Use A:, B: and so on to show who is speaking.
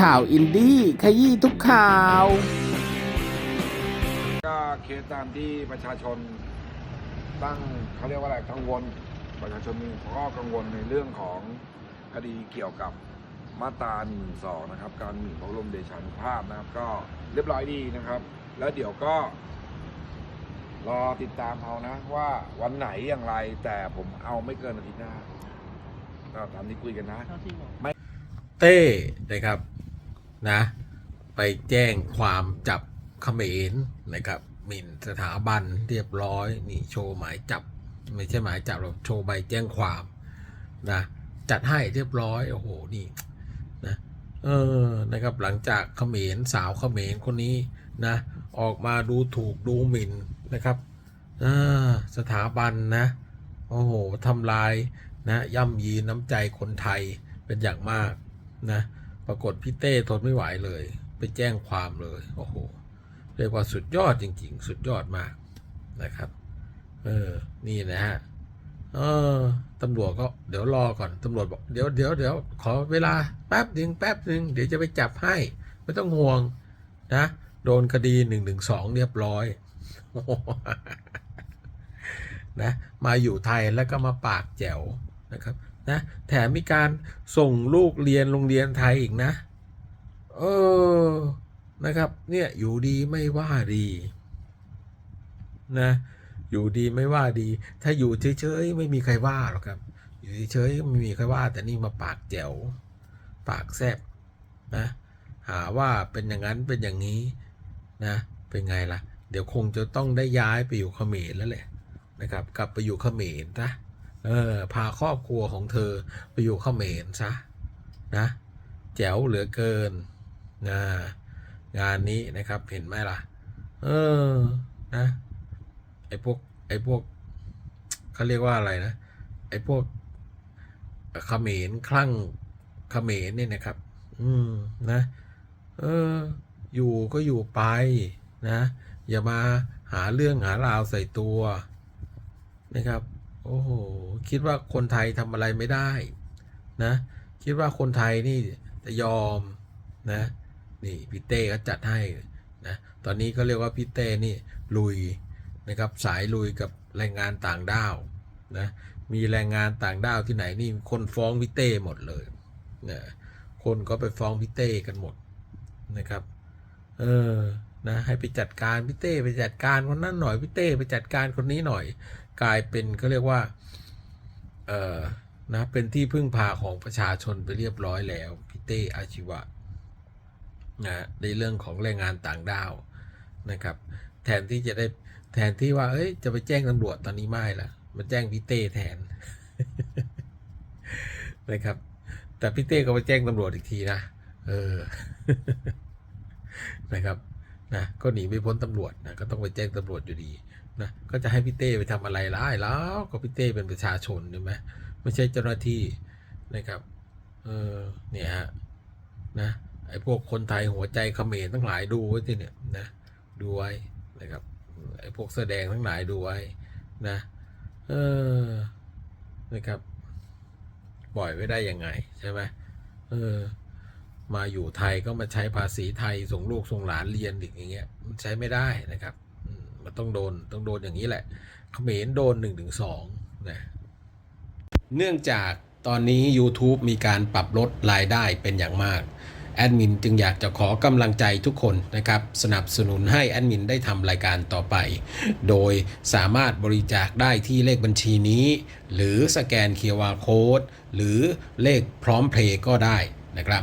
A: ข่าวอินดี้ขยี้ทุกข่าว
B: ก็เคสตามที่ประชาชนตั้งเขาเรียกว่าอะไรกังวล ประชาชนมีข้อกังวลในเรื่องของคดีเกี่ยวกับมาตราหนึ่งสองนะครับ การหมิ่นพระบรมเดชานุภาพนะครับ ก็เรียบร้อยดีนะครับ แล้วเดี๋ยวก็ รอติดตามเอานะ ว่าวันไหนอย่างไร แต่ผมเอาไม่เกินอาทิตย์หน้าก็ตามที่คุยกันนะ
C: เต้นะครับ นะ ไปแจ้งความจับเขมรนะครับหมิ่นสถาบันเรียบร้อยนี่โชว์หมายจับ ไม่ใช่หมายจับหรอกโชว์ใบแจ้งความนะจัดให้เรียบร้อยโอ้โหนี่นะเออนะครับหลังจากเขมรสาวเขมรคนนี้นะออกมาดูถูกดูหมิ่นนะครับอ่าสถาบันนะโอ้โหทำลายนะย่ำยีน้ำใจคนไทยเป็นอย่างมากนะ ปรากฏพี่เต้ทนไม่ไหวเลย ไปแจ้งความเลย โอ้โห เรียกว่าสุดยอดจริง ๆ สุดยอดมากนะครับ เออ นี่นะฮะ เออตำรวจก็เดี๋ยวรอก่อนตำรวจบอกเดี๋ยวเดี๋ยวเดี๋ยวขอเวลาแป๊บหนึ่งแป๊บหนึ่งเดี๋ยวจะไปจับให้ ไม่ต้องห่วงนะ โดนคดีหนึ่งหนึ่งสองเรียบร้อยนะมาอยู่ไทยแล้วก็มาปากแจ๋วนะครับ นะแถมมีการส่งลูกเรียนโรงเรียนไทยอีกนะ เออนะครับ เนี่ยอยู่ดีไม่ว่าดีนะอยู่ดีไม่ว่าดี ถ้าอยู่เฉยๆไม่มีใครว่าหรอกครับ อยู่เฉยๆไม่มีใครว่า แต่นี่มาปากแจ๋วปากแซบนะหาว่าเป็นอย่างนั้นเป็นอย่างนี้นะเป็นไงล่ะ เดี๋ยวคงจะต้องได้ย้ายไปอยู่เขมรแล้วแหละนะครับ กลับไปอยู่เขมรนะ เออพาครอบครัวของเธอไปอยู่เขมรซะนะแจ๋วเหลือเกินนะงานนี้นะครับเห็นไหมล่ะ เออนะไอ้พวกไอ้พวกเขาเรียกว่าอะไรนะไอ้พวกเขมรคลั่งเขมรเนี่ยนะครับ อืมนะ เออ อยู่ก็อยู่ไปนะ อย่ามาหาเรื่องหาราวใส่ตัวนะครับ โอ้โห คิดว่าคนไทยทำอะไรไม่ได้นะ คิดว่าคนไทยนี่จะยอมนะ นี่พี่เต้ก็จัดให้นะ ตอนนี้ก็เรียกว่าพี่เต้นี่ลุยนะครับสายลุยกับแรงงานต่างด้าวนะ มีแรงงานต่างด้าวที่ไหนนี่คนฟ้องพี่เต้หมดเลยนะคนก็ไปฟ้องพี่เต้กันหมดนะครับ เออ นะให้ไปจัดการพี่เต้ไปจัดการคนนั้นหน่อยพี่เต้ไปจัดการคนนี้หน่อย กลายเป็นเขาเรียกว่าเออนะเป็นที่พึ่งพาของประชาชนไปเรียบร้อยแล้วพี่เต้อาชีวะนะในเรื่องของแรงงานต่างด้าวนะครับ แทนที่จะได้แทนที่ว่าเอ้ยจะไปแจ้งตำรวจตอนนี้ไม่ละมาแจ้งพี่เต้แทนนะครับ แต่พี่เต้ก็ไปแจ้งตำรวจอีกทีนะเออนะครับ นะก็หนีไม่พ้นตำรวจนะก็ต้องไปแจ้งตำรวจอยู่ดีนะก็จะให้พี่เต้ไปทำอะไรล่ะไอ้แล้วก็พี่เต้เป็นประชาชนใช่ไหมไม่ใช่เจ้าหน้าที่นะครับเออเนี่ยฮะนะไอ้พวกคนไทยหัวใจเขมรทั้งหลายดูไว้ที่เนี่ยนะดูไว้นะครับไอ้พวกแสดงทั้งหลายดูไว้นะเออนะครับปล่อยไว้ได้ยังไงใช่ไหมเออ มาอยู่ไทยก็มาใช้ภาษีไทยส่งลูกส่งหลานเรียนอีกอย่างเงี้ยมันใช้ไม่ได้นะครับมันต้องโดนต้องโดนอย่างนี้แหละเขมรโดนหนึ่งถึงสองนะเนื่องจากตอนนี้ YouTube มีการปรับลดรายได้เป็นอย่างมาก แอดมินจึงอยากจะขอกำลังใจทุกคนนะครับ สนับสนุนให้แอดมินได้ทำรายการต่อไป โดยสามารถบริจาคได้ที่เลขบัญชีนี้ หรือสแกน QR Code หรือเลขพร้อมเพลย์ก็ได้นะครับ